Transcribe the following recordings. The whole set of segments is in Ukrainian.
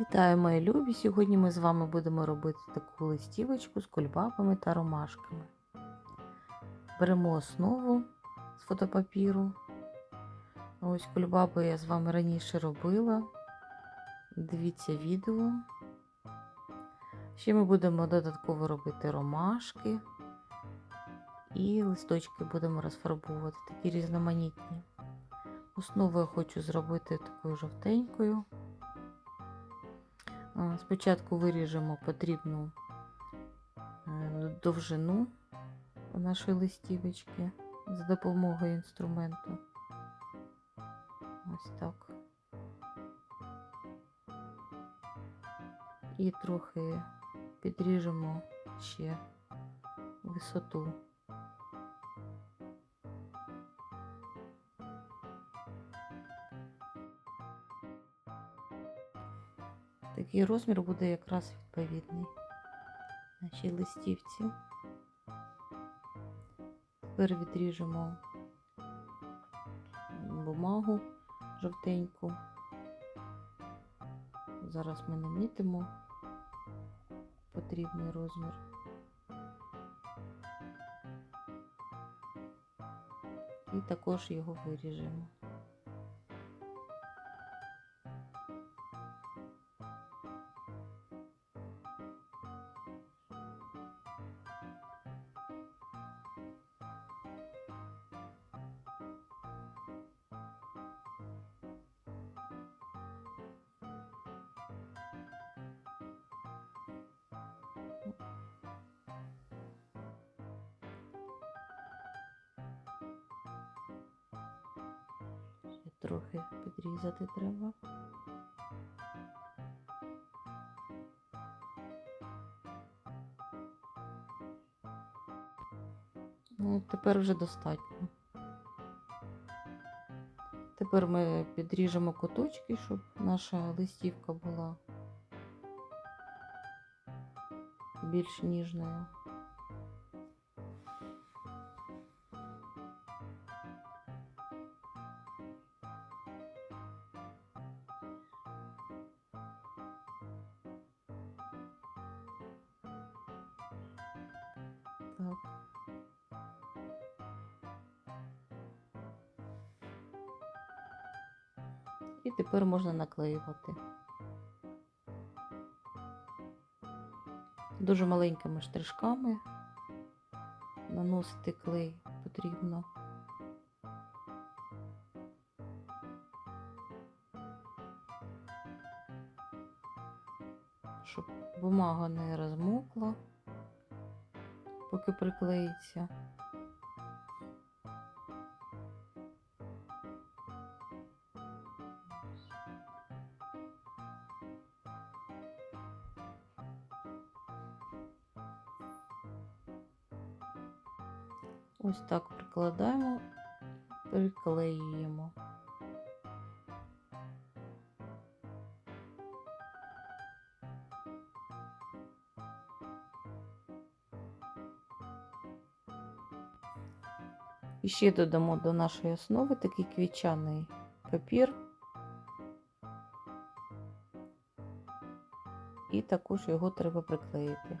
Вітаю, мої любі! Сьогодні ми з вами будемо робити таку листівочку з кульбабами та ромашками. Беремо основу з фотопапіру. Ось кульбаби я з вами раніше робила. Дивіться відео. Ще ми будемо додатково робити ромашки і листочки будемо розфарбовувати, такі різноманітні. Основу я хочу зробити такою жовтенькою. Спочатку виріжемо потрібну е, довжину нашої листівочки за допомогою інструменту. Ось так. І трохи підріжемо ще висоту. Такий розмір буде якраз відповідний нашій листівці. Тепер відріжемо бумагу жовтеньку. Зараз ми намітимо потрібний розмір. І також його виріжемо. Трохи підрізати треба. Ну, тепер вже достатньо. Тепер ми підріжемо куточки, щоб наша листівка була більш ніжною. Тепер можна наклеювати. Дуже маленькими штришками наносити клей потрібно. Щоб бумага не розмокла, поки приклеїться. Ось так прикладаємо, приклеюємо. І ще додамо до нашої основи такий квітчаний папір. І також його треба приклеїти.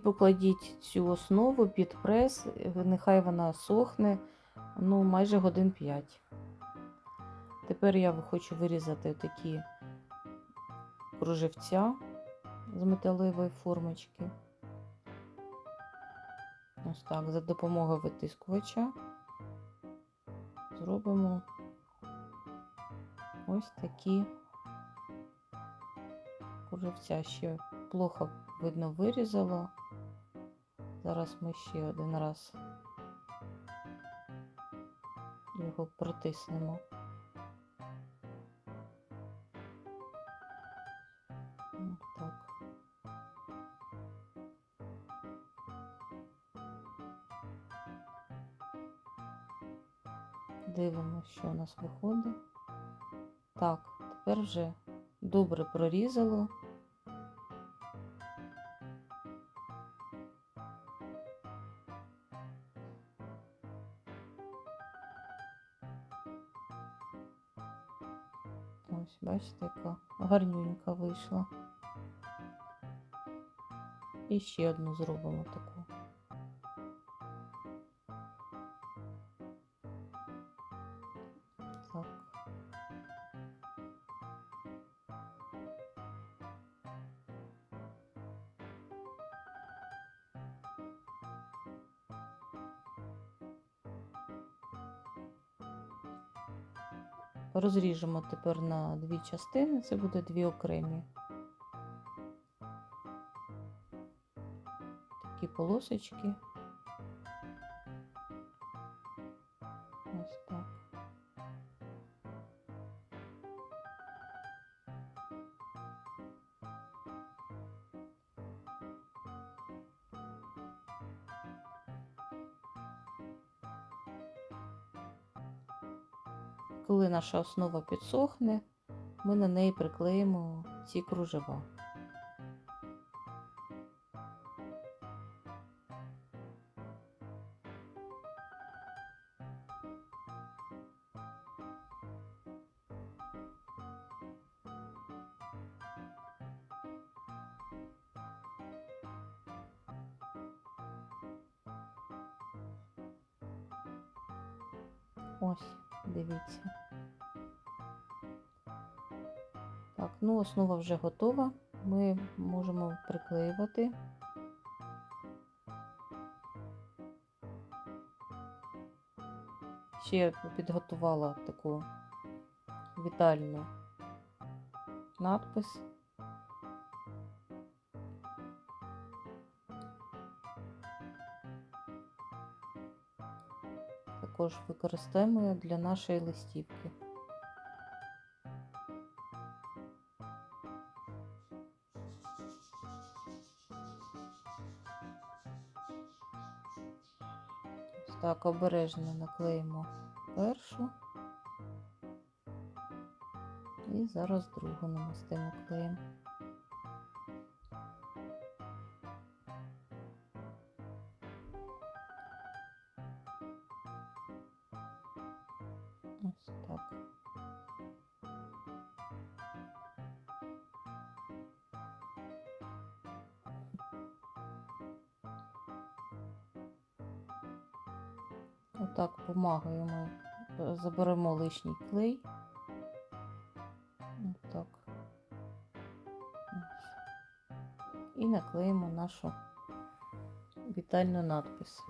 Покладіть цю основу під прес, нехай вона сохне ну, майже годин 5. Тепер я хочу вирізати такі кружевця з металевої формочки. Ось так, за допомогою витискувача зробимо ось такі кружевця. Ще плохо видно вирізало. Зараз ми ще один раз його протиснемо. Так. Дивимося, що у нас виходить. Так, тепер вже добре прорізало бачите, яка гарнюнька вийшла. І ще одну зробимо таку. Розріжемо тепер на дві частини, це буде дві окремі. Такі полосочки. Наша основа підсохне, ми на неї приклеїмо ці кружева. Ось, дивіться. Ну основа вже готова. Ми можемо приклеювати. Ще підготувала таку вітальну надпис. Також використаємо для нашої листівки. Так, обережно наклеїмо першу. І зараз другу намастимо клеєм. Бумагою ми е, заберемо лишній клей. Так. І наклеїмо нашу вітальну надпис.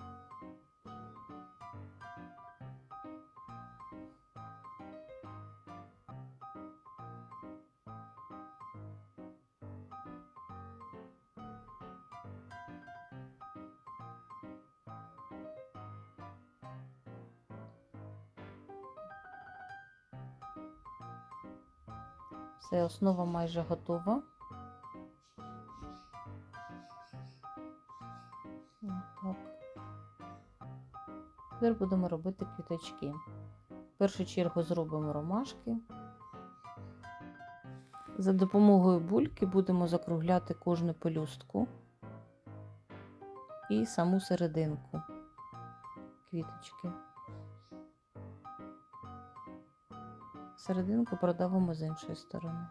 Все, основа майже готова. Так. Тепер будемо робити квіточки. В першу чергу зробимо ромашки. За допомогою бульки будемо закругляти кожну пелюстку і саму серединку квіточки. Серединку продавимо з іншої сторони.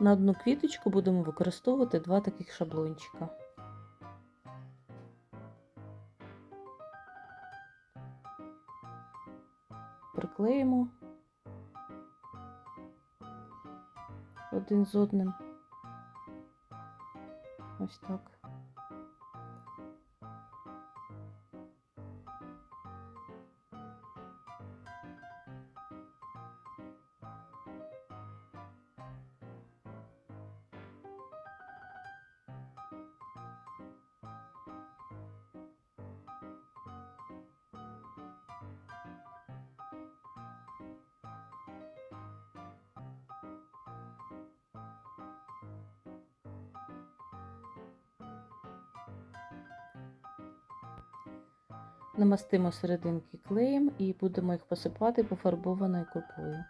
На одну квіточку будемо використовувати два таких шаблончика. Приклеїмо один з одним. Ось так. Намастимо серединки клеєм і будемо їх посипати пофарбованою крупою.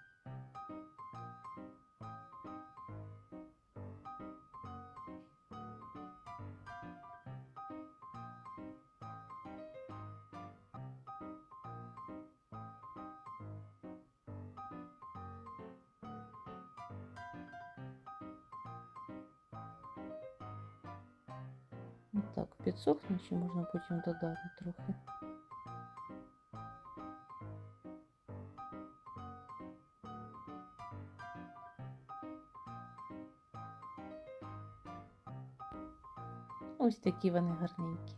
Так, підсохне, чи можна потім додати трохи. Ось такі вони гарненькі.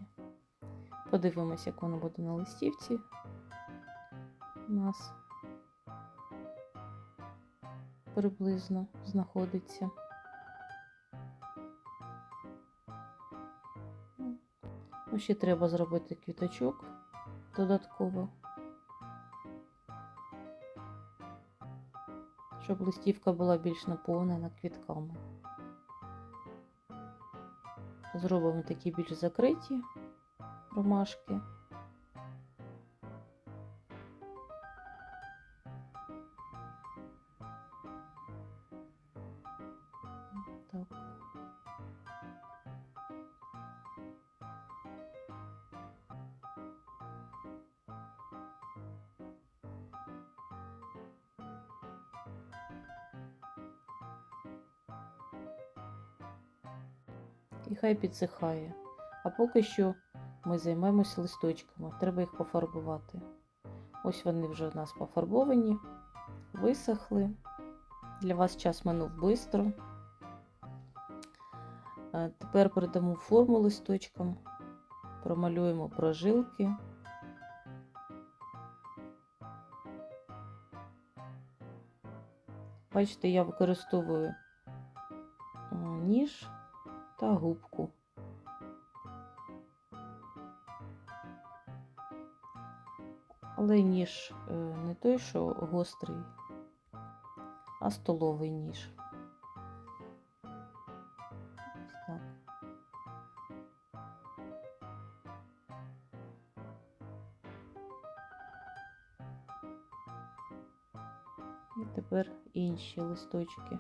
Подивимося, як воно буде на листівці. У нас приблизно знаходиться. Ну, ще треба зробити квіточок додатково, щоб листівка була більш наповнена квітками. Зробимо такі більш закриті ромашки. І хай підсихає. А поки що ми займемося листочками. Треба їх пофарбувати. Ось вони вже у нас пофарбовані, висохли. Для вас час минув швидко. Тепер передамо форму листочкам, промалюємо прожилки. Бачите, я використовую ніж та губку. Але ніж е, не той, що гострий, а столовий ніж. І тепер інші листочки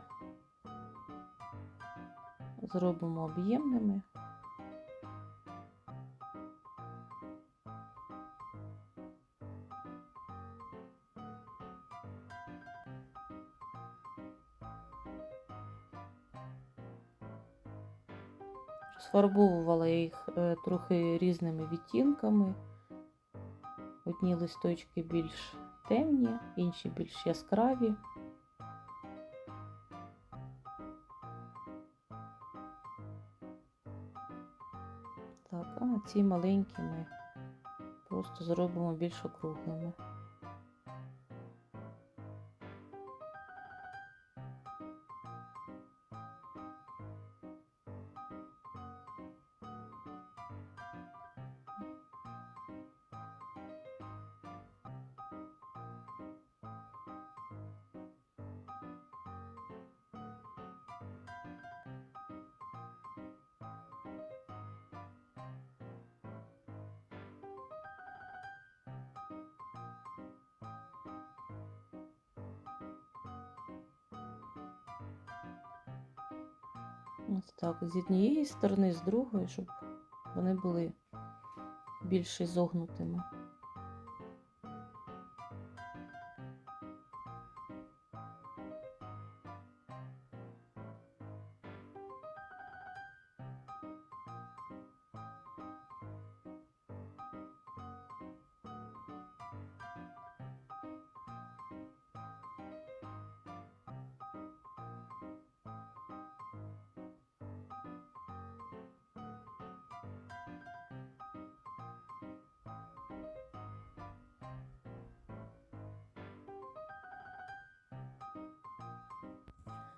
зробимо об'ємними. Розфарбовувала я їх е, трохи різними відтінками. Одні листочки більш темні, інші більш яскраві. Ці маленькі ми просто зробимо більш округлими. Ось так, з однієї сторони, з другої, щоб вони були більш зогнутими.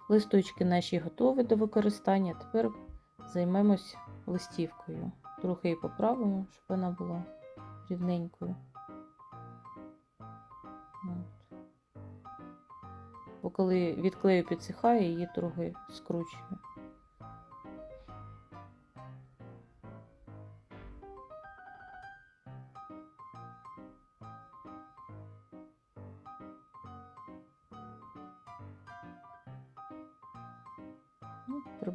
Листочки наші готові до використання. Тепер займемось листівкою. Трохи її поправимо, щоб вона була рівненькою. От. Бо коли від клею підсихає, її трохи скручує.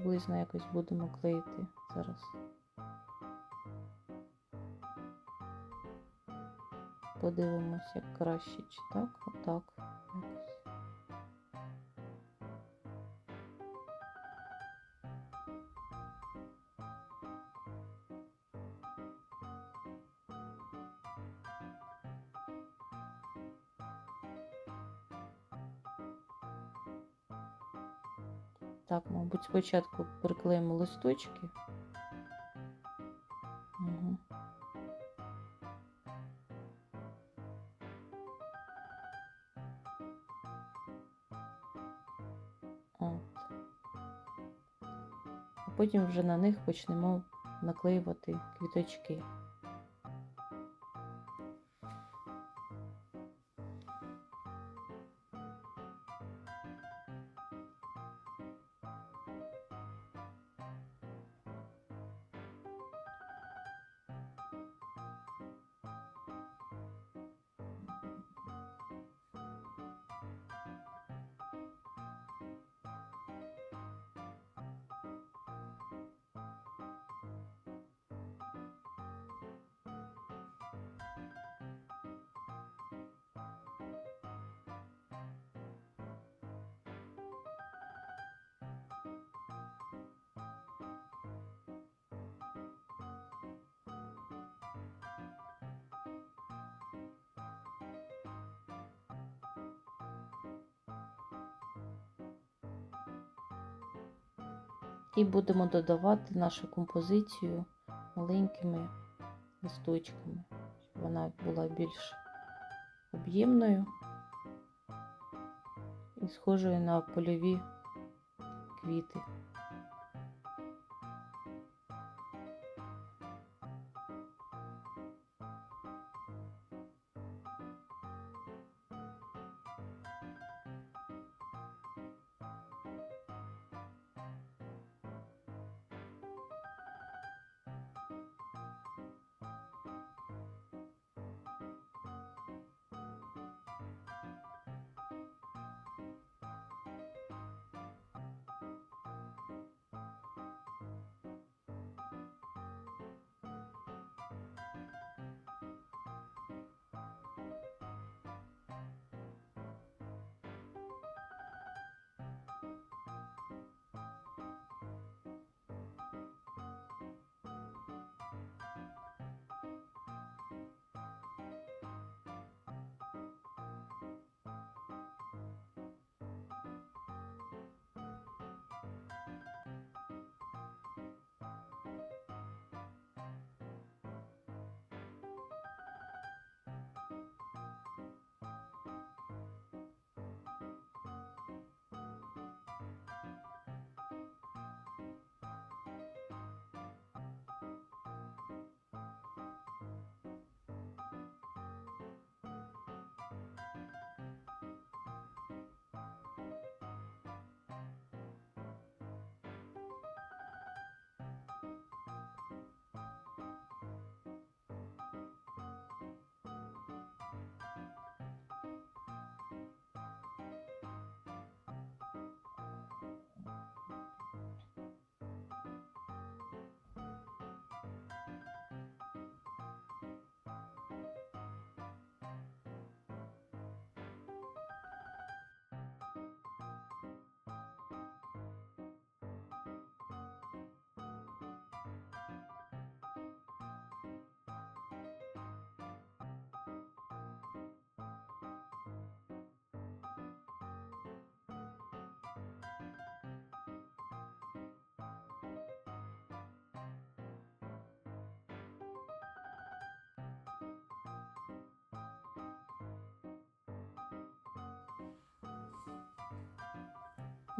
Приблизно якось будемо клеїти зараз. Подивимось, як краще, чи так, отак. Так, мабуть, спочатку приклеїмо листочки. Угу. От. А потім вже на них почнемо наклеювати квіточки. І будемо додавати нашу композицію маленькими листочками, щоб вона була більш об'ємною і схожою на польові квіти.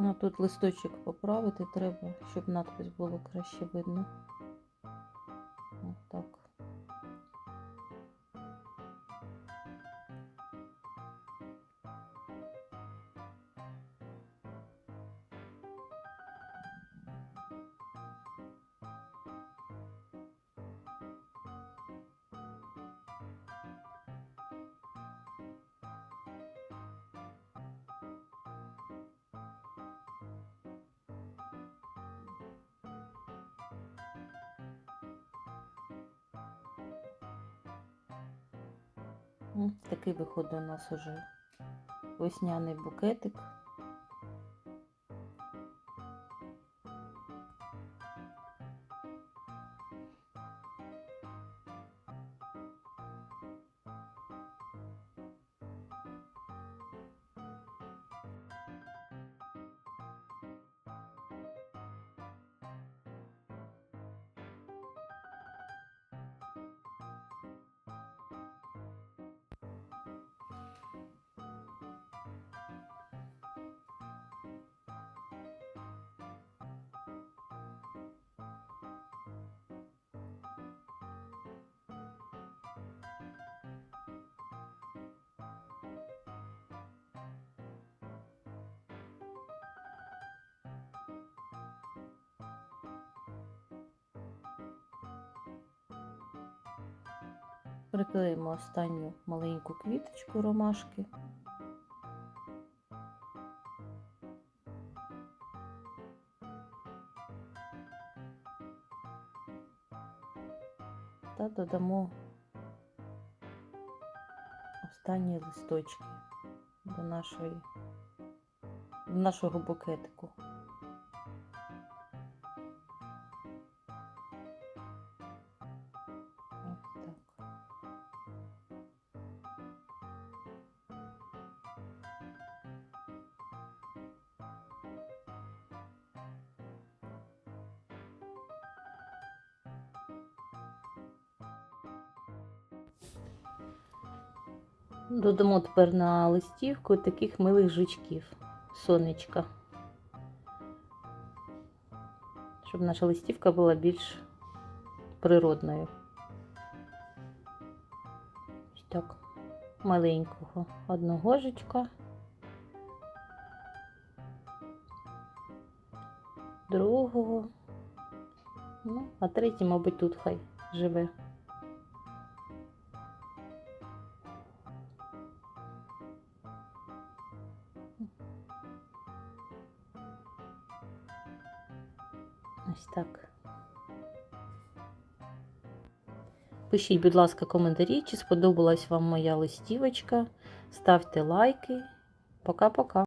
Ну, тут листочок поправити треба, щоб надпис було краще видно. Такий виходить у нас уже весняний букетик. Приклеїмо останню маленьку квіточку ромашки. Та додамо останні листочки до нашої до нашого букетику. Додамо тепер на листівку таких милих жучків, сонечка. Щоб наша листівка була більш природною. Ось так, маленького одного жучка. Другого. Ну, а третій, мабуть, тут хай живе. Пишіть, будь ласка, коментарі, чи сподобалась вам моя листівочка. Ставте лайки. Пока-пока.